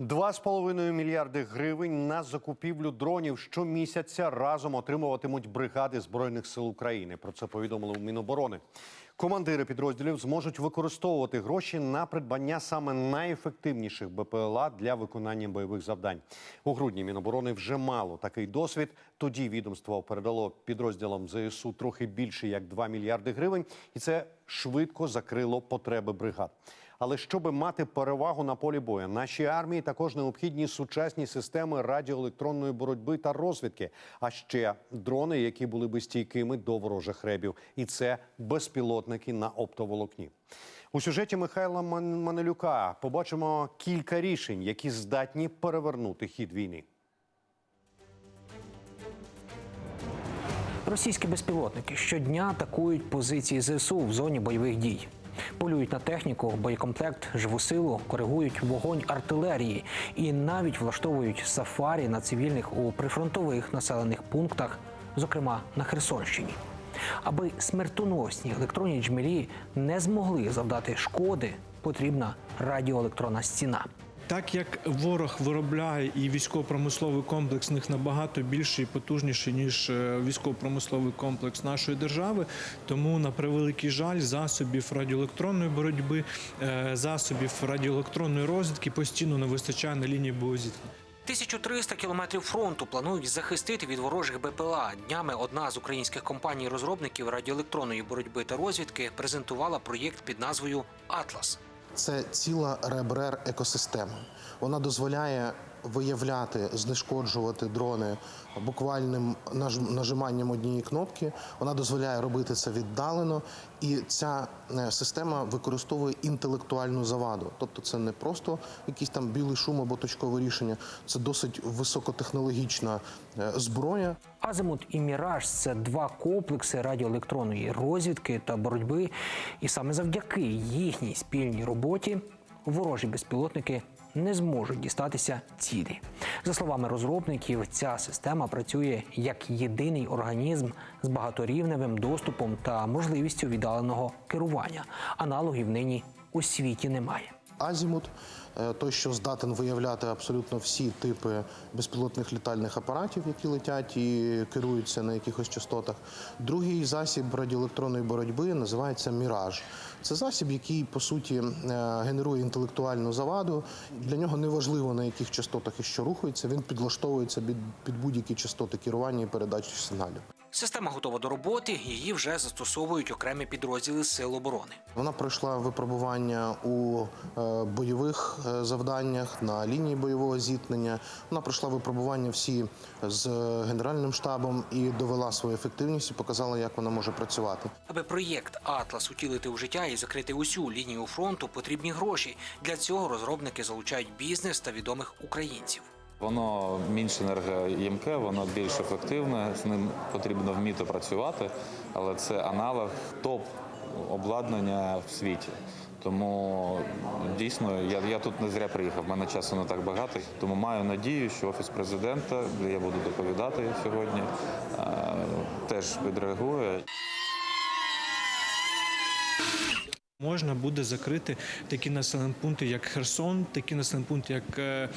2,5 мільярди гривень на закупівлю дронів щомісяця разом отримуватимуть бригади збройних сил України. Про це повідомили у Міноборони. Командири підрозділів зможуть використовувати гроші на придбання саме найефективніших БПЛА для виконання бойових завдань. У грудні Міноборони вже мало такий досвід. Тоді відомство передало підрозділам ЗСУ трохи більше як 2 мільярди гривень, і це швидко закрило потреби бригад. Але щоб мати перевагу на полі бою, нашій армії також необхідні сучасні системи радіоелектронної боротьби та розвідки, а ще дрони, які були би стійкими до ворожих ребів, і це безпілотники на оптоволокні. У сюжеті Михайла Ман- Манелюка побачимо кілька рішень, які здатні перевернути хід війни. Російські безпілотники щодня атакують позиції ЗСУ в зоні бойових дій. Полюють на техніку, боєкомплект, живу силу, коригують вогонь артилерії і навіть влаштовують сафарі на цивільних у прифронтових населених пунктах, зокрема на Херсонщині. Аби смертоносні електронні джмелі не змогли завдати шкоди, потрібна радіоелектронна стіна. Так як ворог виробляє і військово-промисловий комплекс них набагато більший і потужніший ніж е, військово-промисловий комплекс нашої держави, тому на превеликий жаль засобів радіоелектронної боротьби, е, засобів радіоелектронної розвідки постійно не вистачає на лінії боєзіткнення. 1300 кілометрів фронту планують захистити від ворожих БПЛА. Днями одна з українських компаній-розробників радіоелектронної боротьби та розвідки презентувала проєкт під назвою Атлас. Це ціла ребрер екосистема. Вона дозволяє виявляти, знешкоджувати дрони буквальним наж- нажиманням однієї кнопки. Вона дозволяє робити це віддалено, і ця е, система використовує інтелектуальну заваду. Тобто, це не просто якийсь там білий шум або точкове рішення, це досить високотехнологічна е, зброя. Азимут і Міраж це два комплекси радіоелектронної розвідки та боротьби. І саме завдяки їхній спільній роботі ворожі безпілотники не зможуть дістатися цілі. За словами розробників, ця система працює як єдиний організм з багаторівневим доступом та можливістю віддаленого керування. Аналогів нині у світі немає. Азімут, той, що здатен виявляти абсолютно всі типи безпілотних літальних апаратів, які летять і керуються на якихось частотах. Другий засіб радіоелектронної боротьби називається Міраж. Це засіб, який по суті е, генерує інтелектуальну заваду. Для нього не важливо на яких частотах і що рухається. Він підлаштовується під, під будь-які частоти керування і передачі сигналів. Система готова до роботи, її вже застосовують окремі підрозділи Сил оборони. Вона пройшла випробування у е, бойових е, завданнях на лінії бойового зіткнення. Вона пройшла випробування всі з е, генеральним штабом і довела свою ефективність і показала, як вона може працювати. Аби проєкт Атлас утілити у життя і закрити усю лінію фронту, потрібні гроші. Для цього розробники залучають бізнес та відомих українців. Воно менш енергоємке, воно більш ефективне, з ним потрібно вміти працювати, але це аналог топ обладнання в світі. Тому дійсно я, я тут не зря приїхав. в мене часу не так багато. Тому маю надію, що офіс президента, де я буду доповідати сьогодні, е, теж відреагує. Можна буде закрити такі населені пункти, як Херсон, такі населені пункти, як е,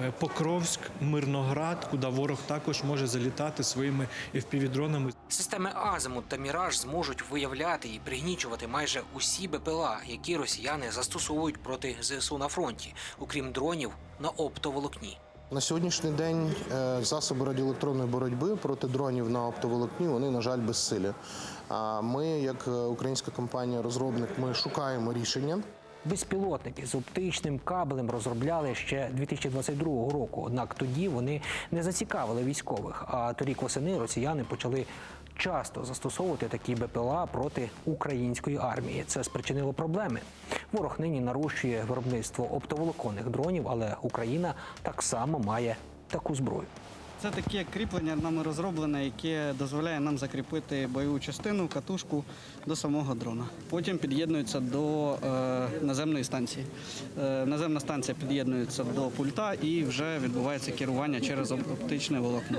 е, Покровськ, Мирноград, куди ворог також може залітати своїми FPV-дронами. Системи Азимут та Міраж зможуть виявляти і пригнічувати майже усі БПЛА, які росіяни застосовують проти ЗСУ на фронті, окрім дронів на оптоволокні. На сьогоднішній день е, засоби радіоелектронної боротьби проти дронів на оптоволокні вони, на жаль, безсилі. А ми, як е, українська компанія-розробник, ми шукаємо рішення. Безпілотники з оптичним кабелем розробляли ще 2022 року. Однак тоді вони не зацікавили військових. А торік восени росіяни почали часто застосовувати такі БПЛА проти української армії. Це спричинило проблеми. Ворог нині нарощує виробництво оптоволоконних дронів, але Україна так само має таку зброю. Це таке кріплення нами розроблене, яке дозволяє нам закріпити бойову частину, катушку до самого дрона. Потім під'єднується до е, наземної станції. Е, наземна станція під'єднується до пульта і вже відбувається керування через оптичне волокно.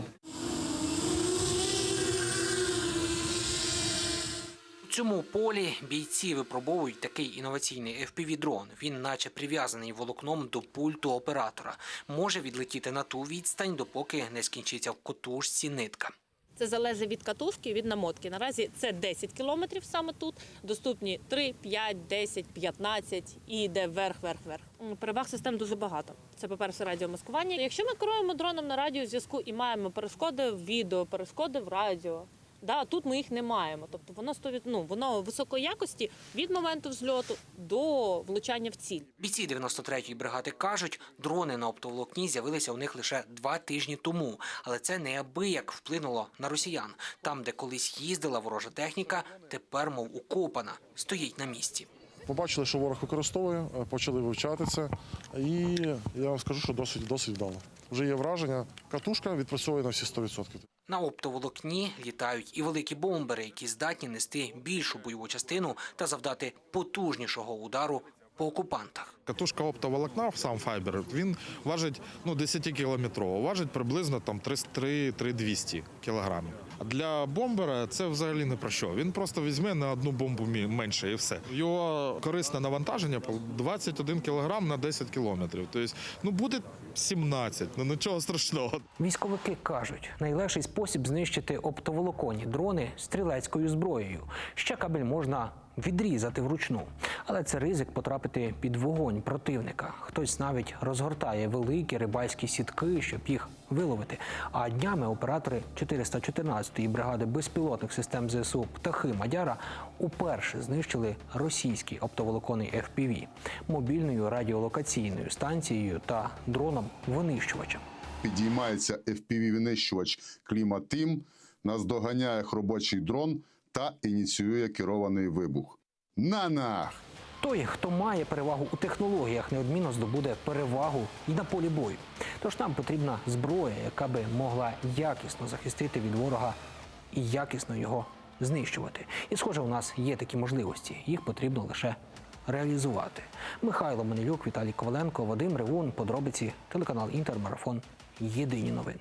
Цьому полі бійці випробовують такий інноваційний FPV-дрон. Він наче прив'язаний волокном до пульту оператора. Може відлетіти на ту відстань, допоки не скінчиться в котушці нитка. Це залежить від катушки, від намотки. Наразі це 10 кілометрів саме тут. Доступні 3, 5, 10, 15 і йде вверх, вверх, вверх. Переваг систем дуже багато. Це, по-перше, радіомаскування. Якщо ми керуємо дроном на радіозв'язку і маємо перешкоди в відео, перешкоди в радіо. Да, тут ми їх не маємо. Тобто воно 100%, ну, воно високої якості від моменту взльоту до влучання в ціль. Бійці 93-ї бригади кажуть, дрони на оптоволокні з'явилися у них лише два тижні тому. Але це неабияк вплинуло на росіян. Там, де колись їздила ворожа техніка, тепер, мов укопана, стоїть на місці. Побачили, що ворог використовує, е, почали вивчати це. І я вам скажу, що досить досить вдало. Вже є враження. Катушка відпрацьовує на всі 100%. На оптоволокні літають і великі бомбери, які здатні нести більшу бойову частину та завдати потужнішого удару по окупантах. Катушка оптоволокна, сам файбер, він важить ну, 10 кілометрово, важить приблизно там 300-200 кілограмів. А для бомбера це взагалі не про що. Він просто візьме на одну бомбу менше і все. Його корисне навантаження 21 кілограм на 10 кілометрів. Тобто, ну буде 17, ну нічого страшного. Військовики кажуть, найлегший спосіб знищити оптоволоконні дрони стрілецькою зброєю. Ще кабель можна відрізати вручну, але це ризик потрапити під вогонь противника. Хтось навіть розгортає великі рибальські сітки, щоб їх виловити. А днями оператори 414-ї бригади безпілотних систем ЗСУ Птахи Мадяра уперше знищили російський оптоволоконний FPV мобільною радіолокаційною станцією та дроном-винищувачем. Підіймається FPV-винищувач Кліматим, наздоганяє робочий дрон та ініціює керований вибух. На нах! Той, хто має перевагу у технологіях, неодмінно здобуде перевагу і на полі бою. Тож нам потрібна зброя, яка би могла якісно захистити від ворога і якісно його знищувати. І схоже, у нас є такі можливості. Їх потрібно лише реалізувати. Михайло Манилюк, Віталій Коваленко, Вадим Ревун, подробиці, телеканал Інтермарафон. Єдині новини.